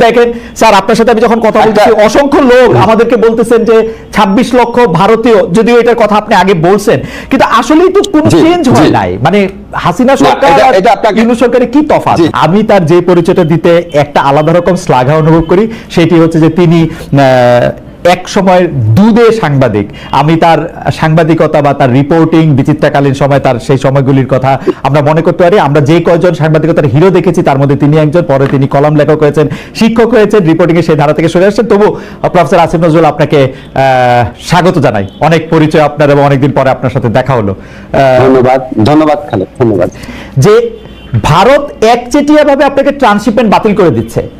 দেখেন স্যার আপনার সাথে আমি যখন কথা বলছি অসংখ্য লোক আমাদেরকে বলতেছেন যে ২৬ লক্ষ ভারতীয় যদিও এটার কথা আপনি আগে বলছেন কিন্তু আসলেই তো কোনো চেঞ্জ হয় নাই। মানে হাসিনা সরকার সরকারের কি তফাৎ? আমি তার যে পরিচয়টা দিতে একটা আলাদা রকম শ্লাঘা অনুভব করি সেটি হচ্ছে যে তিনি আহ, এক সময় দুধে সাংবাদিক। আমি তার সাংবাদিকতা বা তার রিপোর্টিং বিচিত্রাকালীন সময় তার সেই সময়গুলির কথা আমরা মনে করতে পারি। আমরা যে কয়জন সাংবাদিকতার হিরো দেখেছি তার মধ্যে তিনি একজন পরে তিনি কলম লেখক হয়েছেন শিক্ষক হয়েছেন রিপোর্টিং এর সেই ধারা থেকে সরে আসছেন। তবু প্রফেসর আসিফ নজরুল আপনাকে আহ, স্বাগত জানাই। অনেক পরিচয় আপনার এবং অনেকদিন পরে আপনার সাথে দেখা হলো। ধন্যবাদ ধন্যবাদ খালেদ ধন্যবাদ। যে ভারত একচেটিয়াভাবে আপনাকে ট্রান্সশিপমেন্ট বাতিল করে দিচ্ছে।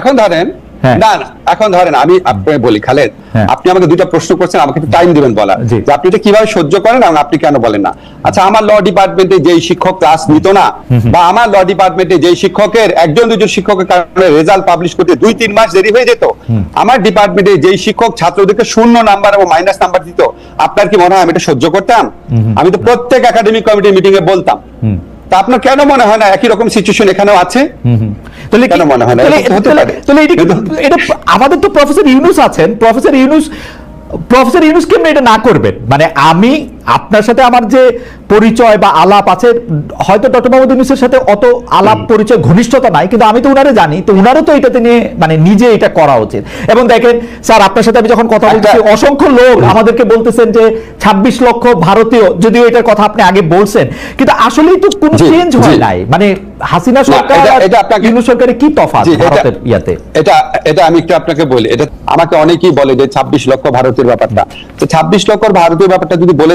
এখন ধরেন হ্যাঁ। না না এখন ধরেন আমি আপনাকে বলি খালেদ হ্যাঁ। আপনি আমাকে দুইটা প্রশ্ন করছেন আমাকে একটু টাইম দিবেন বলার। যে আপনি এটা কীভাবে সহ্য করেন এবং আপনি কেন বলেন না? আচ্ছা আমার ল ডিপার্টমেন্টে যেই শিক্ষক ক্লাস নিত না বা আমার ল ডিপার্টমেন্টে যেই শিক্ষকের একজন দুজন শিক্ষকের কারণে রেজাল্ট পাবলিশ করতে দুই তিন মাস দেরি হয়ে যেত আমার ডিপার্টমেন্টে যেই শিক্ষক ছাত্রদেরকে শূন্য নাম্বার এবং মাইনাস নাম্বার দিত আপনার কি মনে হয় আমি এটা সহ্য করতাম? আমি তো প্রত্যেক একাডেমিক কমিটির মিটিং এ বলতাম। তা আপনার কেন মনে হয় না একই রকম সিচুয়েশন এখানেও আছে? তাহলে কেন মনে হয় না? তাহলে- এটা আমাদের তো প্রফেসর ইউনুস আছেন। প্রফেসর ইউনুস প্রফেসর ইউনুস কেমন এটা না করবেন। মানে আমি আপনার সাথে আমার যে পরিচয় বা আলাপ আছে হয়তো ডক্টর মোহাম্মদ ইউনুসের সাথে অত আলাপ পরিচয় ঘনিষ্ঠতা নাই কিন্তু আমি তো উনারে জানি তো উনারও তো এটাতে নিয়ে মানে নিজে এটা করা উচিত। এবং দেখেন স্যার আপনার সাথে আমি যখন কথা বলছি অসংখ্য লোক আমাদেরকে বলতেছেন যে ২৬ লক্ষ ভারতীয় যদিও এটার কথা আপনি আগে বলছেন কিন্তু আসলেই তো কোনো চেঞ্জ হয় নাই। মানে হাসিনা সরকার এটা- আপনাকে- ইউনূস সরকারের কি তফাৎ ভারতের ইয়াতে? এটা এটা আমি একটু আপনাকে বলি এটা আমাকে অনেকেই বলে যে ছাব্বিশ লক্ষ ভারতীয় ব্যাপারটা। তো ছাব্বিশ লক্ষ ভারতীয় ব্যাপারটা যদি বলে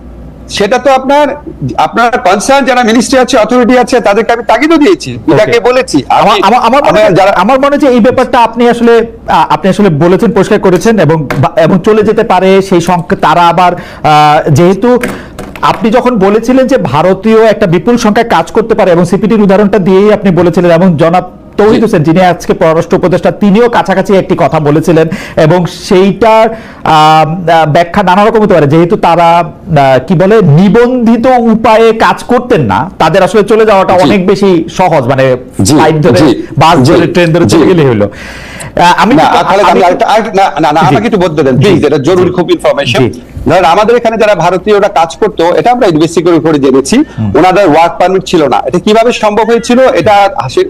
সেটা তো আপনার আপনার কনসার্ন যারা মিনিস্ট্রি আছে অথরিটি আছে তাদেরকে আমি তাগিদও দিয়েছি। এটাকে বলেছি। আমার আমার- মনে যে এই ব্যাপারটা আপনি আসলে আপনি আসলে বলেছেন পরিষ্কার করেছেন এবং এবং চলে যেতে পারে সেই সংখ্যা তারা আবার যেহেতু আপনি যখন বলেছিলেন যে ভারতীয় একটা বিপুল সংখ্যায় কাজ করতে পারে এবং সিপিটির উদাহরণটা দিয়েই আপনি বলেছিলেন এবং জনাব তৌহিদ হোসেন যিনি আজকে পররাষ্ট্র উপদেষ্টা তিনিও কাছাকাছি একটি কথা বলেছিলেন এবং সেইটার ব্যাখ্যা নানা রকম হতে পারে যেহেতু তারা কি বলে নিবন্ধিত উপায়ে কাজ করতেন না তাদের আসলে চলে যাওয়াটা অনেক বেশি সহজ মানে ফ্লাইট ধরে বাস ধরে ট্রেন ধরে চলে। গেলে হলো আমি না না। আমাকে একটু বলতে দেন প্লিজ এটা জরুরি। খুব ইনফরমেশন। ধরেন আমাদের এখানে যারা ভারতীয়রা কাজ করতো এটা আমরা ইনভেস্টিগেট করে জেনেছি ওনাদের ওয়ার্ক পারমিট ছিল না। এটা কীভাবে সম্ভব হয়েছিল? এটা হাসি-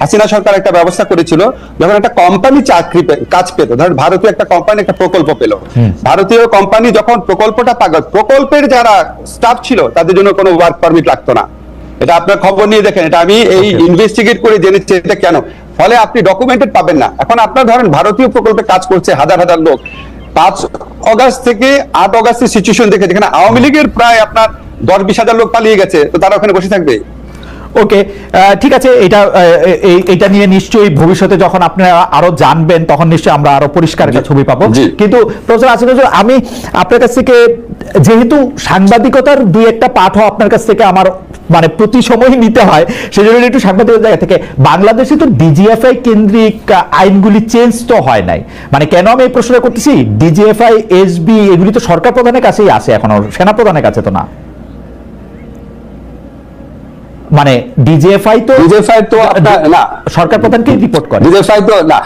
হাসিনা সরকার একটা ব্যবস্থা করেছিল যখন একটা কোম্পানি চাকরি কাজ পেত। ধরেন ভারতীয় একটা কোম্পানি একটা প্রকল্প পেল। ভারতীয় কোম্পানি যখন প্রকল্পটা পাগল প্রকল্পের যারা স্টাফ ছিল তাদের জন্য কোনো ওয়ার্ক পারমিট লাগতো না। এটা আপনার খবর নিয়ে দেখেন এটা আমি এই ইনভেস্টিগেট করে জেনেছি এটা কেন? ফলে আপনি ডকুমেন্টেড পাবেন না। এখন আপনার ধরেন ভারতীয় প্রকল্পে কাজ করছে হাজার হাজার লোক। পাঁচ অগাস্ট থেকে আট অগাস্টের সিচুয়েশন দেখে যেখানে আওয়ামী লীগের প্রায় আপনার দশ বিশ হাজার লোক পালিয়ে গেছে, তো তারা ওখানে বসে থাকবে? ওকে ঠিক আছে এটা এটা নিয়ে নিশ্চয়ই ভবিষ্যতে যখন আপনারা আরও জানবেন তখন নিশ্চয়ই আমরা আরও পরিষ্কার একটা ছবি পাবো। কিন্তু প্রফেসর আসিফ আমি আপনার কাছ থেকে যেহেতু সাংবাদিকতার দুই একটা পাঠও আপনার কাছ থেকে আমার মানে প্রতি সময়ই নিতে হয় সেজন্য একটু সাংবাদিকতার জায়গা থেকে বাংলাদেশে তো ডিজিএফআই কেন্দ্রিক আইনগুলি চেঞ্জ তো হয় নাই। মানে কেন আমি এই প্রশ্নটা করতেছি? ডিজিএফআই এসবি এগুলি তো সরকার প্রধানের কাছেই আসে এখনও সেনা প্রধানের কাছে তো না। মানে ডিজিএফআই তো ডিজিএফআই তো না। সরকার প্রধানকে রিপোর্ট করে। ডিজিএফআই তো না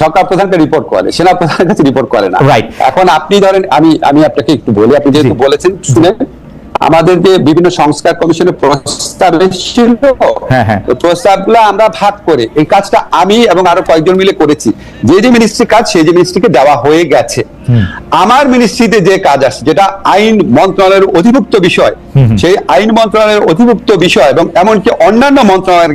সরকার প্রধানকে রিপোর্ট করে সেনা প্রধানের কাছে রিপোর্ট করে না। রাইট এখন আপনি ধরেন আমি আমি আপনাকে একটু বলি আপনি যেহেতু। বলেছেন শুনে আমাদের যে বিভিন্ন সংস্কার কমিশনের প্রস্তাব এসেছিল। হ্যাঁ, হ্যাঁ। প্রস্তাবগুলো আমরা ভাগ করে এই কাজটা আমি এবং আরও কয়েকজন মিলে করেছি। যে যে মিনিস্ট্রি কাজ সেই যে মিনিস্ট্রিকে দেওয়া হয়ে গেছে। আমার মিনিস্ট্রিতে যে কাজ আছে যেটা আইন মন্ত্রণালয়ের অধিভুক্ত বিষয় সেই আইন মন্ত্রণালয়ের অধিভুক্ত বিষয় এবং এমনকি অন্যান্য মন্ত্রণালয়ের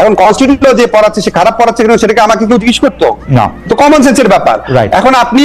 এখন কনস্টিটিউশন যে পড়াচ্ছে সে খারাপ পড়াচ্ছে কিনা সেটাকে আমাকে কেউ জিজ্ঞেস করতো না। তো কমন সেন্সের ব্যাপার. এখন আপনি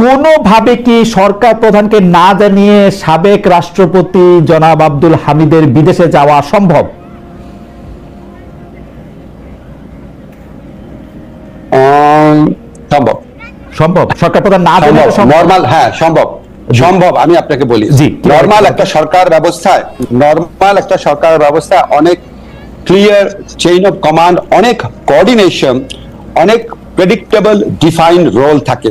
কোনোভাবে কি সরকার প্রধানকে না জানিয়ে সাবেক রাষ্ট্রপতি জনাব আব্দুল হামিদের বিদেশে যাওয়া সম্ভব? সম্ভব। সম্ভব? সরকার প্রধান না নর্মাল হ্যাঁ সম্ভব। সম্ভব আমি আপনাকে বলি। জি। নর্মাল একটা সরকার ব্যবস্থায় নর্মাল একটা সরকার ব্যবস্থা অনেক ক্লিয়ার চেইন অফ কমান্ড অনেক কোঅর্ডিনেশন অনেক প্রেডিক্টেবল ডিফাইন্ড রোল থাকে।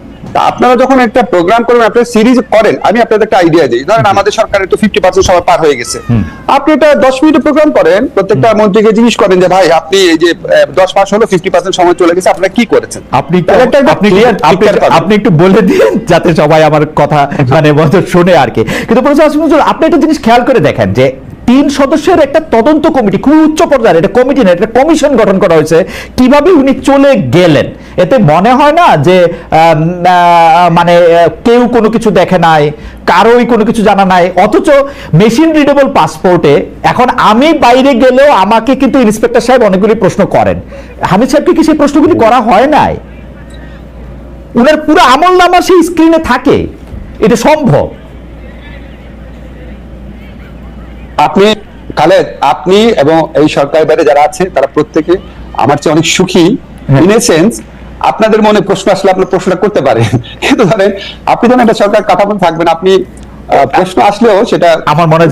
তা আপনারা যখন একটা প্রোগ্রাম করবেন আপনারা সিরিজ করেন আমি আপনাদের একটা আইডিয়া দিই। ধরেন আমাদের সরকারের তো ফিফটি পার্সেন্ট সময় পার হয়ে গেছে। আপনি এটা দশ মিনিটের প্রোগ্রাম করেন প্রত্যেকটা মন্ত্রীকে জিজ্ঞেস করেন যে ভাই আপনি এই যে দশ মাস হলো ফিফটি পার্সেন্ট সময় চলে গেছে আপনারা কি করেছেন? আপনি আপনি আপনি-। আপনি একটু বলে দিন যাতে সবাই আমার কথা মানে শুনে আর কি। কিন্তু প্রফেসর আপনি একটা জিনিস খেয়াল করে দেখেন যে তিন সদস্যের একটা তদন্ত কমিটি খুব উচ্চ পর্যায়ের, এটা কমিটি না, এটা কমিশন গঠন করা হয়েছে, কীভাবে উনি চলে গেলেন? এতে মনে হয় না যে মানে কেউ কোনো কিছু দেখে নাই, কারোই কোনো কিছু জানা নাই, অথচ মেশিন রিডেবল পাসপোর্টে, এখন আমি বাইরে গেলেও আমাকে কিন্তু ইন্সপেক্টর সাহেব অনেকগুলি প্রশ্ন করেন। হামিদ সাহেবকে কি সেই প্রশ্নগুলি করা হয় নাই? উনার পুরো আমল নামা সেই স্ক্রিনে থাকে, এটা সম্ভব। আপনি খালেদ আপনি এবং এই সরকারের বাইরে যারা আছে তারা প্রত্যেকে আমার চেয়ে অনেক সুখী হ্যাঁ। ইন সেন্স আপনাদের মনে প্রশ্ন আসলে আপনার প্রশ্নটা করতে পারেন কিন্তু ধরেন আপনি যখন একটা সরকার কাঠামো থাকবেন আপনি প্রশ্ন আসলেও সেটা আমার মনে হয়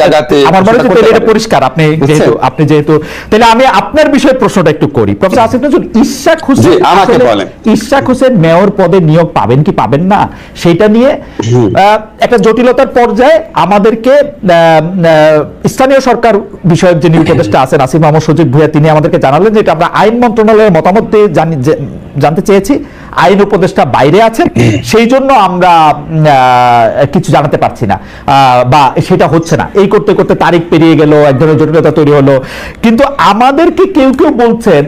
জায়গাতে আমার মনে হয় এটা পরিষ্কার। আপনি যেহেতু আপনি যেহেতু তাহলে আমি আপনার বিষয়ে প্রশ্নটা একটু করি। প্রফেসর আসিফ নজরুল ইশাক হোসেন আমাকে বলেন। ইশাক হোসেন মেয়র পদে নিয়োগ পাবেন কি পাবেন না সেটা নিয়ে একটা জটিলতার পর্যায়ে আমাদেরকে স্থানীয় সরকার বিষয়ক যিনি উপদেষ্টা আছেন আসিফ মোহাম্মদ সজিব ভুইয়া তিনি আমাদেরকে জানালেন যে এটা আমরা আইন মন্ত্রণালয়ের মতামত দিয়ে জানতে চেয়েছি। আইন উপদেষ্টা বাইরে আছেন। সেই জন্য আমরা আহ, কিছু জানাতে চালাতে পারছি না বা সেটা হচ্ছে না। এই করতে করতে তারিখ পেরিয়ে গেল এক ধরনের জটিলতা তৈরি হলো। কিন্তু আমাদেরকে কেউ কেউ বলছেন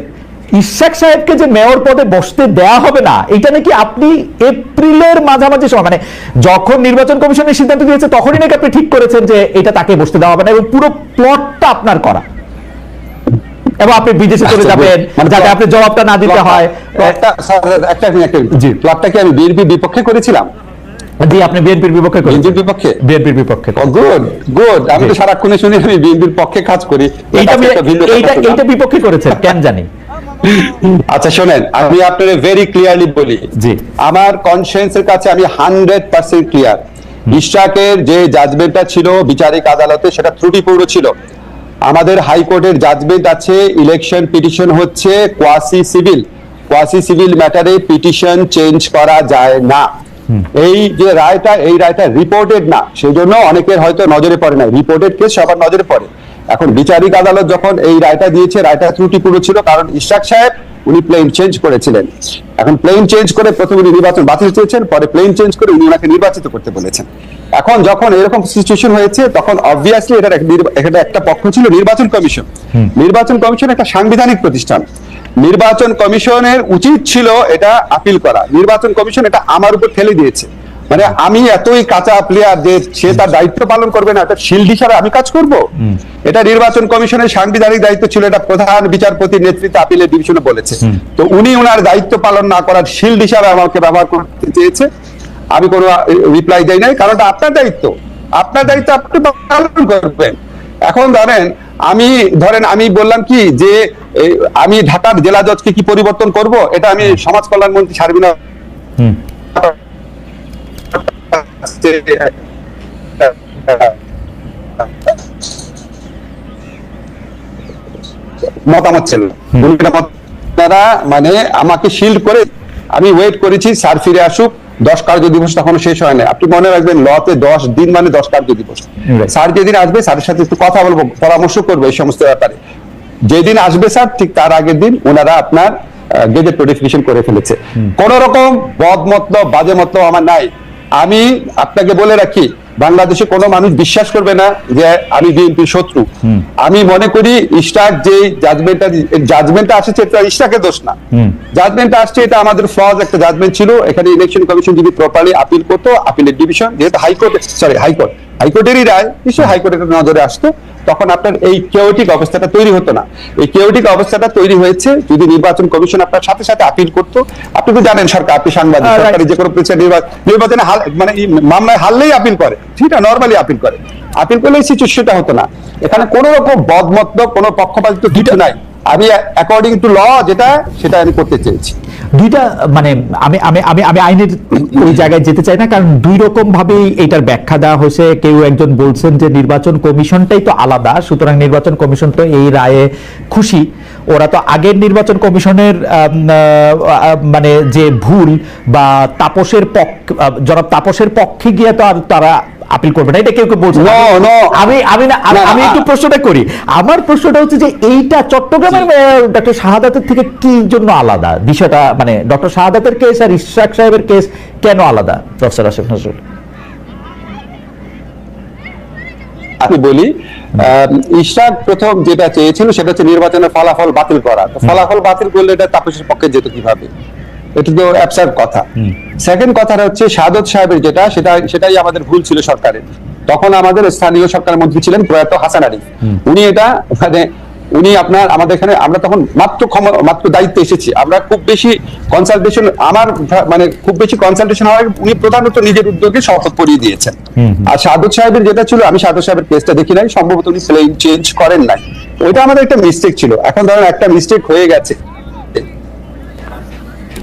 ইশাক সাহেবকে যে মেয়র পদে বসতে দেয়া হবে না এটা নাকি আপনি এপ্রিলের মাঝামাঝি সময় মানে যখন নির্বাচন কমিশনের সিদ্ধান্ত দিয়েছে তখনই নাকি আপনি ঠিক করেছেন যে এটা তাকে বসতে দেওয়া হবে না এবং পুরো প্লটটা আপনার করা। এবং আপনি বিদেশে চলে আচ্ছা, যাবেন মানে যাতে আপনি জবাবটা না দিতে হয়। একটা একটা জি। প্লটটা কি আমি বিএনপির বিপক্ষে করেছিলাম? জি আপনি বিএনপির বিপক্ষে বিএনপির বিপক্ষে? বিএনপির বিপক্ষে গুড গুড আমি তো। সারাক্ষণে শুনি আমি বিএনপির পক্ষে কাজ করি। এইটা এইটা এইটা বিপক্ষে করেছেন কেন জানি। আচ্ছা শোনেন আমি আপনাদের ভেরি ক্লিয়ারলি বলি। জি। আমার কনসিয়েন্সের কাছে আমি হান্ড্রেড পার্সেন্ট ক্লিয়ার ইশাকের যে জাজমেন্টটা ছিল বিচারিক আদালতে সেটা ত্রুটিপূর্ণ ছিল। আমাদের হাইকোর্টের জাজমেন্ট আছে ইলেকশন পিটিশন হচ্ছে কোয়াসি সিভিল কোয়াসি সিভিল ম্যাটারে পিটিশন চেঞ্জ করা যায় না। এই যে রায়টা এই রায়টা রিপোর্টেড না। সেই জন্য অনেকের হয়তো নজরে পড়ে না রিপোর্টেড কেস সবার নজরে পড়ে। এখন বিচারিক আদালত যখন এই রায়টা দিয়েছে রায়টা ত্রুটিপূর্ণ ছিল কারণ ইশাক সাহেব উনি প্লেন চেঞ্জ করেছিলেন। এখন প্লেন চেঞ্জ করে প্রথমে উনি নির্বাচন বাতিল চেয়েছেন পরে প্লেন চেঞ্জ করে উনি ওনাকে নির্বাচিত করতে বলেছেন। এখন যখন এরকম সিচুয়েশন হয়েছে তখন অবভিয়াসলি এটা একটা পক্ষ ছিল নির্বাচন কমিশন। নির্বাচন কমিশন একটা সাংবিধানিক প্রতিষ্ঠান। নির্বাচন কমিশনের উচিত ছিল এটা আপিল করা। নির্বাচন কমিশন এটা আমার উপর ঠেলে দিয়েছে। মানে আমি এতই কাঁচা প্লেয়ার যে সে তার দায়িত্ব পালন করবে না এটা শিল্ড হিসাবে আমি কাজ করব? এটা নির্বাচন কমিশনের সাংবিধানিক দায়িত্ব ছিল এটা প্রধান বিচারপতির নেতৃত্বে আপিলের ডিভিশনে বলেছে। তো উনি ওনার দায়িত্ব পালন না করার শিল্ড হিসাবে আমাকে ব্যবহার করতে চেয়েছে। আমি কোনো রিপ্লাই দেই নাই কারণটা আপনার দায়িত্ব। আপনার দায়িত্ব আপনি পালন করবেন। এখন ধরেন আমি ধরেন আমি বললাম কি যে আমি ঢাকার জেলা জজকে কি পরিবর্তন করব? এটা আমি সমাজ কল্যাণ মন্ত্রী সার্বিনা হুম। মতামত ছিল। তারা মানে আমাকে শিল্ড করে আমি ওয়েট করেছি স্যার ফিরে আসুক। দশ কার্য দিবস তখনো শেষ হয় না আপনি মনে রাখবেন লতে দশ দিন মানে দশ কার্য দিবস. স্যার যেদিন আসবে স্যারের সাথে একটু কথা বলব পরামর্শ করব এই সমস্ত ব্যাপারে। যেদিন আসবে স্যার ঠিক তার আগের দিন ওনারা আপনার গেজেট নোটিফিকেশন করে ফেলেছে। কোন রকম বদ মতলব বাজে মতলব আমার নাই। আমি আপনাকে বলে রাখি বাংলাদেশে কোনো মানুষ বিশ্বাস করবে না যে আমি বিএনপির শত্রু। আমি মনে করি ইস্টাক যে জাজমেন্টটা জাজমেন্টটা আসছে এটা ইস্টাকের দোষ না। জাজমেন্টটা আসছে এটা আমাদের ফ্লজ একটা জাজমেন্ট ছিল। এখানে ইলেকশন কমিশন যদি প্রপারলি আপিল করতো আপিলের ডিভিশন যেহেতু high court sorry high court হাইকোর্টেরই রায় নিশ্চয়ই হাইকোর্টের নজরে আসতো। তখন আপনার এই কেওটিক অবস্থাটা তৈরি হতো না। এই কেওটিক অবস্থাটা তৈরি হয়েছে যদি নির্বাচন কমিশন আপনার সাথে সাথে আপিল করতো। আপনি তো জানেন সরকার আপনি সাংবাদিক সরকারি যে কোনো প্রতিষ্ঠান নির্বাচন নির্বাচনে মানে মামলায় হারলেই আপিল করে। ঠিক না নর্মালি আপিল করে। আপিল করলে সিচুয়েশনটা হতো না। এখানে কোন রকম বদমত্ব কোনো পক্ষপাতিত্ব কিছু নাই। আমি অ্যাকর্ডিং টু ল যেটা, সেটা আমি করতে চেয়েছি। দুইটা মানে আমি আমি আমি আমি আইনের ওই জায়গায় যেতে চাই না, কারণ দুই রকম ভাবেই এটার ব্যাখ্যা দেওয়া হয়েছে। কেউ একজন বলছেন যে নির্বাচন কমিশনটাই তো আলাদা, সুতরাং নির্বাচন কমিশন তো এই রায়ে খুশি। ওরা তো আগের নির্বাচন কমিশনের মানে যে ভুল বা তাপসের পক্ষ জনাব তাপসের পক্ষে গিয়ে তো আর তারা আপিল করবে না এটা কেউ কেউ বলছে. আমি আমি না আমি- একটু প্রশ্নটা করি। আমার প্রশ্নটা হচ্ছে যে এইটা চট্টগ্রামের ডক্টর শাহাদাতের থেকে কি জন্য আলাদা? বিষয়টা মানে ডক্টর শাহাদাতের কেস আর ইশরাক সাহেবের কেস কেন আলাদা প্রফেসর আসিফ নজরুল? আমি বলি ইশরাক প্রথম যেটা চেয়েছিল সেটা হচ্ছে নির্বাচনের ফলাফল বাতিল করা। ফলাফল বাতিল করলে এটা তাপসের পক্ষে যেত কীভাবে? এটা তো কথা। সেকেন্ড কথাটা হচ্ছে সাদত সাহেবের যেটা সেটা সেটাই আমাদের ভুল ছিল সরকারের। তখন আমাদের স্থানীয় সরকার মন্ত্রী ছিলেন প্রয়াত হাসান আরিফ উনি এটা মানে উনি আপনার আমাদের এখানে আমরা তখন মাত্র মাত্র দায়িত্বে এসেছি। আমরা খুব বেশি কনসালটেশন আমার মানে খুব বেশি কনসালটেশন হওয়ার উনি প্রধানত নিজের উদ্যোগে শপথ পরিয়ে দিয়েছেন। আর সাদত সাহেবের যেটা ছিল আমি সাদত সাহেবের কেসটা দেখি নাই সম্ভবত উনি চেঞ্জ করেন নাই। ওইটা আমাদের একটা মিস্টেক ছিল। এখন ধরেন একটা মিস্টেক হয়ে গেছে।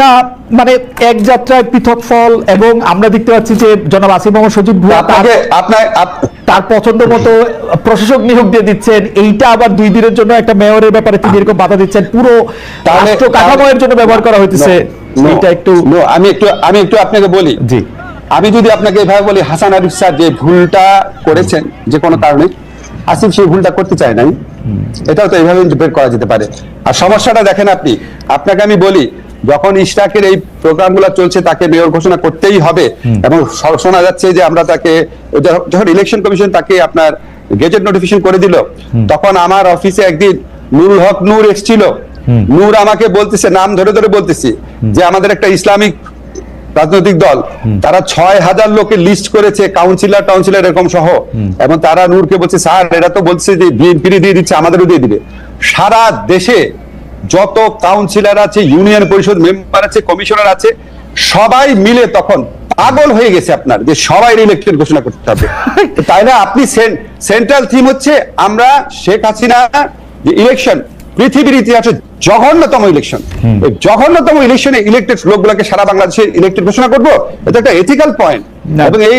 না মানে এক যাত্রায় পৃথক ফল এবং আমরা দেখতে পাচ্ছি যে জনাব আসিফ মোহাম্মদ সজিব ভুয়া আপনার তার পছন্দ মতো প্রশাসক নিয়োগ দিয়ে দিচ্ছেন। এইটা আবার দুই দিনের জন্য একটা মেয়রের ব্যাপারে তিনি এরকম বাধা দিচ্ছেন। পুরো রাষ্ট্র কাঠামোয়ের জন্য ব্যবহার করা হইতেছে। এটা একটু আমি একটু আমি একটু আপনাকে বলি। জি। আমি যদি আপনাকে এভাবে বলি হাসান আরিফ স্যার যে ভুলটা করেছেন যে কোনো কারণে আসিফ সেই ভুলটা করতে চায় নাই। এটাও তো এইভাবে ইন্টারপ্রেট করা যেতে পারে। আর সমস্যাটা দেখেন আপনি। আপনাকে আমি বলি যখন ইশরাকের এই প্রোগ্রামগুলো চলছে তাকে মেয়র ঘোষণা করতেই হবে। এবং শোনা যাচ্ছে যে আমরা তাকে যখন ইলেকশন কমিশন তাকে আপনার গেজেট নোটিফিকেশন করে দিল তখন আমার অফিসে একদিন নুরুল হক নূর এসেছিল। নূর আমাকে বলতেছে নাম ধরে ধরে বলতেছি যে আমাদের একটা ইসলামিক রাজনৈতিক দল তারা ছয় হাজার লোকের লিস্ট করেছে কাউন্সিলর টাউন্সিলর এরকম সহ। এবং তারা নূরকে বলছে স্যার এরা তো বলছে যে বিএনপি দিয়ে দিচ্ছে আমাদেরও দিয়ে দিবে। সারা দেশে যত কাউন্সিলর আছে ইউনিয়ন পরিষদ মেম্বার আছে কমিশনার আছে সবাই মিলে তখন পাগল হয়ে গেছে আপনার যে সবাই ইলেকশন ঘোষণা করতে হবে। তো তাইলে আপনি সেন্ট্রাল থিম হচ্ছে আমরা শেখ হাসিনা যে ইলেকশন পৃথিবীর ইতিহাসে জঘন্যতম ইলেকশন জঘন্যতম ইলেকশনে ইলেক্টেড লোকগুলোকে সারা বাংলাদেশে ইলেক্টেড ঘোষণা করব? এটা একটা এথিক্যাল পয়েন্ট এবং এই